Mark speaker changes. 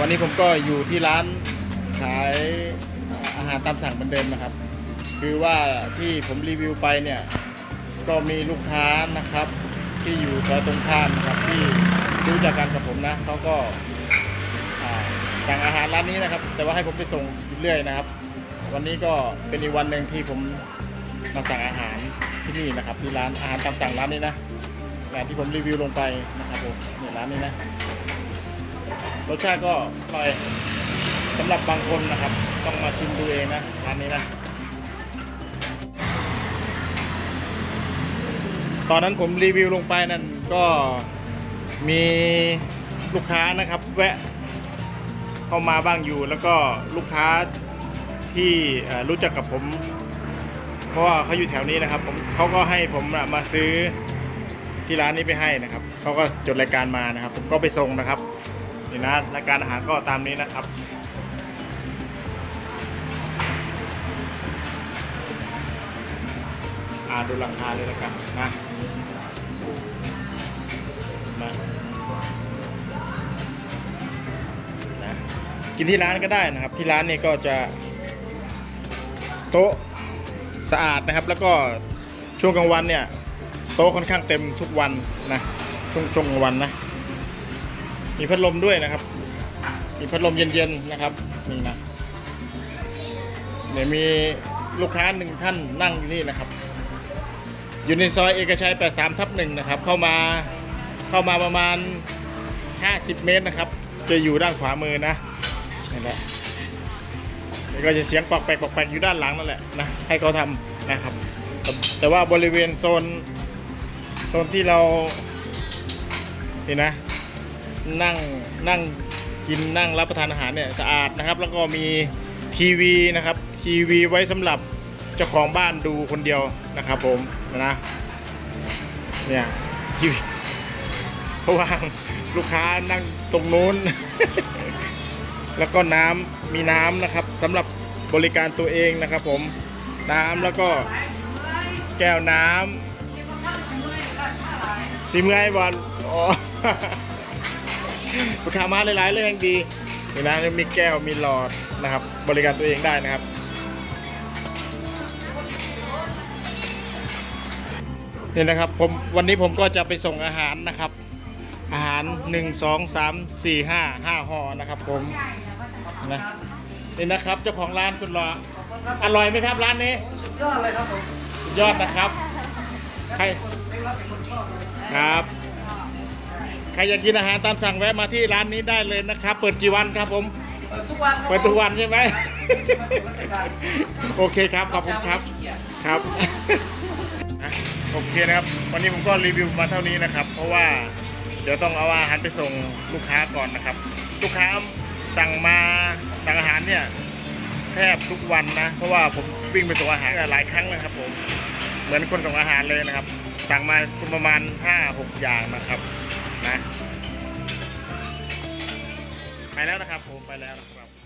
Speaker 1: วันนี้ผมก็อยู่ที่ร้านขายอาหารตามสั่งเหมือนเดิมนะครับ คือว่าที่ผมรีวิวไปเนี่ยก็มีลูกค้านะครับ ที่อยู่ซอยตรงข้ามนะครับที่รู้จักกันกับผมนะเขาก็สั่งอาหารร้านนี้นะครับ แต่ว่าให้ผมไปส่งเรื่อยนะครับ วันนี้ก็เป็นอีกวันหนึ่งที่ผมมาสั่งอาหารที่นี่นะครับที่ร้านอาหารตามสั่งร้านนี้นะร้านที่ผมรีวิวลงไปนะครับผมเนี่ยร้านนี้นะ รสชาติก็อร่อยสำหรับบางคนนะครับ ต้องมาชิมดูเองนะร้านนี้นะ ตอนนั้นผมรีวิวลงไปนั่นก็มีลูกค้านะครับแวะเข้ามาบ้างอยู่ แล้วก็ลูกค้าที่รู้จักกับผม เพราะว่าเขาอยู่แถวนี้นะครับผมเขาก็ให้ผมมาซื้อที่ร้านนี้ไปให้นะครับเขาก็จดรายการมานะครับ ผมก็ไปส่งนะครับ นี่นะรายการอาหารก็ตามนี้นะครับอ่าดูราคาเลยล้วกันนะมานะกินที่ร้านก็ได้นะครับ ที่ร้านนี่ก็จะ โต๊ะสะอาดนะครับ แล้วก็ช่วงกลางวันเนี่ย โต๊ะค่อนข้างเต็มทุกวันนะช่วงช่วงกลางวันนะ มีพัดลมด้วยนะครับ มีพัดลมเย็นๆนะครับนี่นะเดี๋ยวมีลูกค้าหนึ่งท่านนั่งอยู่นี่นะครับ อยู่ในซอยเอกชัย 83 ทับหนึ่งนะครับ เข้ามาเข้ามาประมาณ 50 เมตรนะครับ จะอยู่ด้านขวามือนะนี่แหละนี่ก็จะเสียงปอกแปกปอกแปกอยู่ด้านหลังนั่นแหละนะให้เขาทำนะครับ แต่แต่ว่าบริเวณโซนโซนที่เรานี่นะ นั่งนั่งกินนั่งรับประทานอาหารเนี่ยสะอาดนะครับ แล้วก็มีทีวีนะครับทีวีไว้สำหรับเจ้าของบ้านดูคนเดียวนะครับ ผมนะเนี่ยทีวีเพราะว่าลูกค้านั่งตรงนู้น แล้วก็น้ำมีน้ำนะครับสำหรับบริการตัวเองนะครับ ผมน้ำแล้วก็แก้วน้ำสีเมื่อยบอลอ๋อ ลูกค้ามาหลายๆเลยยังดีนี่นะมีแก้วมีหลอดนะครับ บริการตัวเองได้นะครับนี่นะครับผมวันนี้ผมก็จะไปส่งอาหารนะครับ อาหาร 1 2 3 4 5 5ห่อนะครับ ผมนะนี่นะครับเจ้าของร้านคุณรออร่อยไหมครับร้านนี้
Speaker 2: สุดยอดเลยครับผม
Speaker 1: สุดยอดนะครับใคร
Speaker 2: ไม่รับเป็นคนชอบเลย
Speaker 1: ครับใค รอยากกินอาหารตามสั่งแวะมาที่ร้านนี้ได้เลยนะครับ เปิดกี่วันครับผม
Speaker 2: เปิดทุกวันครับ
Speaker 1: เปิดทุกวันใช่ไหม โอเคครับ ขอบคุณครับ ครับอะโอเคนะครับ วันนี้ผมก็รีวิวมาเท่านี้นะครับ เพราะว่าเดี๋ยวต้องเอาอาหารไปส่งลูกค้าก่อนนะครับ ลูกค้าสั่งมาสั่งอาหารเนี่ยแทบทุกวันนะ เพราะว่าผมวิ่งไปส่งอาหารหลายครั้งนะครับผม เหมือนคนส่งอาหารเลยนะครับ สั่งมาประมาณ5-6อย่างนะครับนะ ไปแล้วนะครับผมไปแล้วนะครับ